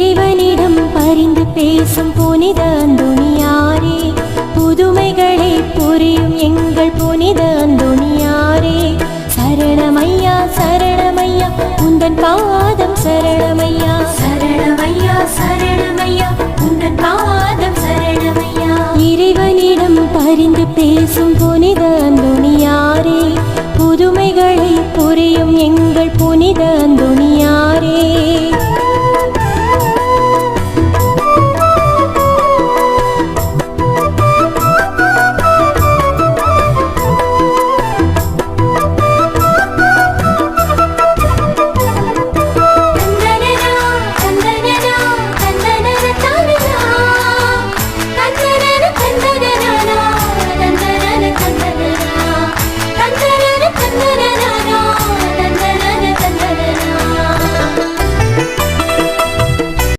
இறைவனிடம் பரிந்து பேசும் புனித அந்துணியாரே. புதுமைகளை புரியும் எங்கள் புனித அந்துணியாரே. சரணமையா சரணமையா உந்தன் பாதம் சரணமையா. சரணமையா சரணமையா உந்தன் பாதம் சரணமையா. இறைவனிடம் பரிந்து பேசும் புனித அந்துணியாரே. புதுமைகளை புரியும் எங்கள் புனித